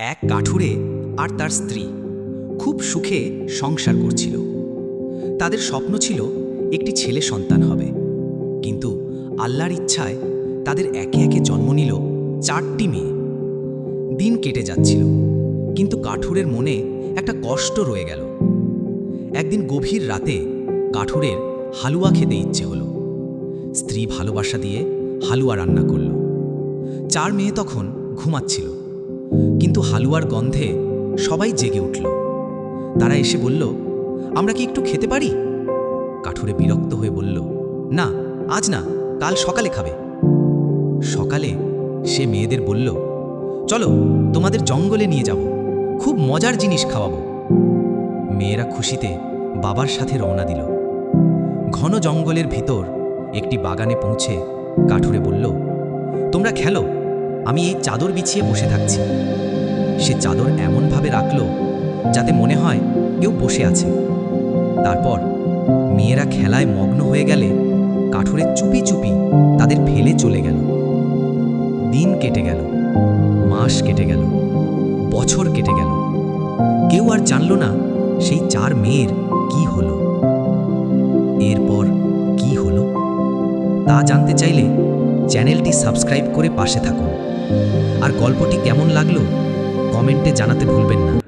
এক কাঠুরে আর তার স্ত্রী খুব সুখে সংসার করছিল। তাদের স্বপ্ন ছিল একটি ছেলে সন্তান হবে। কিন্তু আল্লাহর ইচ্ছায় তাদের একে একে জন্ম নিল চারটি মেয়ে। দিন কেটে যাচ্ছিল, কিন্তু কাঠুরের মনে একটা কষ্ট রয়ে গেল। একদিন গভীর রাতে কাঠুরের হালুয়া খেতে ইচ্ছে হলো। স্ত্রী ভালোবাসা দিয়ে হালুয়া রান্না করল। চার মেয়ে তখন ঘুমাচ্ছিল। কিন্তু হালুয়ার গন্ধে সবাই জেগে উঠল। তারা এসে বলল, আমরা কি একটু খেতে পারি? কাঠুরে বিরক্ত হয়ে বলল, না, আজ না, কাল সকালে খাবে। সকালে সে মেয়েদের বলল, চলো, তোমাদের জঙ্গলে নিয়ে যাব, খুব মজার জিনিস খাওয়াবো। মেয়েরা খুশিতে বাবার সাথে রওনা দিল। ঘন জঙ্গলের ভিতর একটি বাগানে পৌঁছে কাঠুরে বলল, তোমরা খেলো আমি এই চাদর বিছিয়ে বসে থাকছি। সে চাদর এমনভাবে রাখল যাতে মনে হয় কেউ বসে আছে। তারপর মেয়েরা খেলায় মগ্ন হয়ে গেলে কাঠুরে চুপি চুপি তাদের ফেলে চলে গেল। দিন কেটে গেল, মাস কেটে গেল, বছর কেটে গেল। কেউ আর জানল না সেই চার মেয়ের কি হলো। এরপর কি হলো? তা জানতে চাইলে চ্যানেলটি সাবস্ক্রাইব করে পাশে থাকুন। আর গল্পটি কেমন লাগল কমেন্টে জানাতে ভুলবেন না।